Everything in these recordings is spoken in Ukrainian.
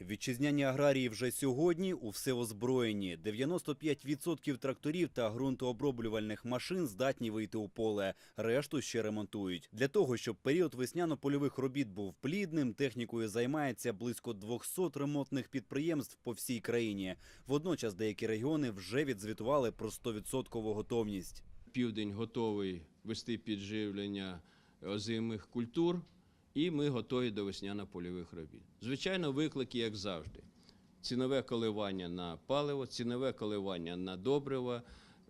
Вітчизняні аграрії вже сьогодні у всеозброєні. 95% тракторів та ґрунтооброблювальних машин здатні вийти у поле. Решту ще ремонтують. Для того, щоб період весняно-польових робіт був плідним, технікою займається близько 200 ремонтних підприємств по всій країні. Водночас деякі регіони вже відзвітували про 100% готовність. Південь готовий вести підживлення озимих культур, і ми готові до весняно-польових робіт. Звичайно, виклики, як завжди. Цінове коливання на паливо, цінове коливання на добрива.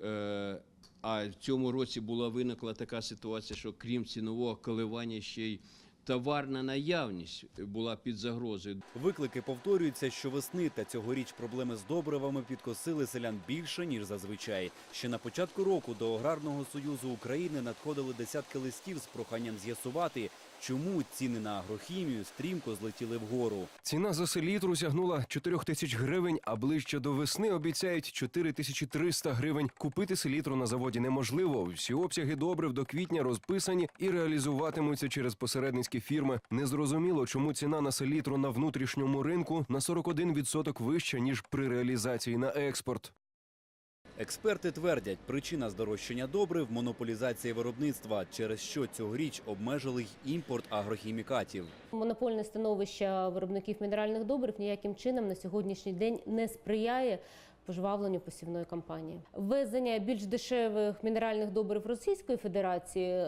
Е, А в цьому році була виникла така ситуація, що крім цінового коливання ще й товарна наявність була під загрозою. Виклики повторюються щовесни, та цьогоріч проблеми з добривами підкосили селян більше ніж зазвичай. Ще на початку року до аграрного союзу України надходили десятки листів з проханням з'ясувати, чому ціни на агрохімію стрімко злетіли вгору. Ціна за селітру сягнула 4 тисяч гривень, а ближче до весни обіцяють 4300 гривень. Купити селітру на заводі неможливо. Всі обсяги добрив до квітня розписані і реалізуватимуться через посередницькі фірми. Незрозуміло, чому ціна на селітру на внутрішньому ринку на 41% вища ніж при реалізації на експорт. Експерти твердять, причина здорожчання добрив – монополізації виробництва, через що цьогоріч обмежили й імпорт агрохімікатів. Монопольне становище виробників мінеральних добрив ніяким чином на сьогоднішній день не сприяє пожвавленню посівної кампанії. Ввезення більш дешевих мінеральних добрив Російської Федерації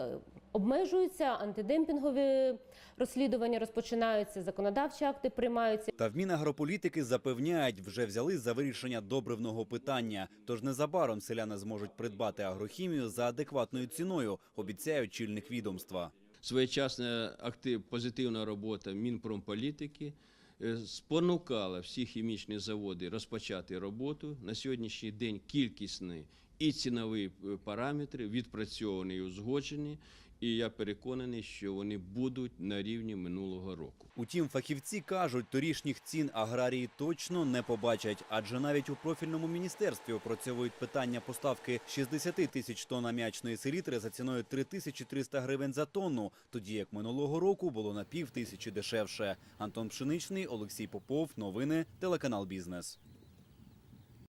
обмежуються, антидемпінгові розслідування розпочинаються, законодавчі акти приймаються. Та в Мінагрополітики запевняють, вже взялись за вирішення добривного питання. Тож незабаром селяни зможуть придбати агрохімію за адекватною ціною, обіцяють чільник відомства. Своєчасна актив, позитивна робота Мінпромполітики е, спонукала всі хімічні заводи розпочати роботу. На сьогоднішній день кількісні і цінові е, параметри відпрацьовані і узгоджені. І я переконаний, що вони будуть на рівні минулого року. Утім, фахівці кажуть, торішніх цін аграрії точно не побачать, адже навіть у профільному міністерстві опрацьовують питання поставки 60 тисяч тонн аміачної селітри за ціною 3300 гривень за тонну, тоді як минулого року було на пів тисячі дешевше. Антон Пшеничний, Олексій Попов, новини, телеканал Бізнес.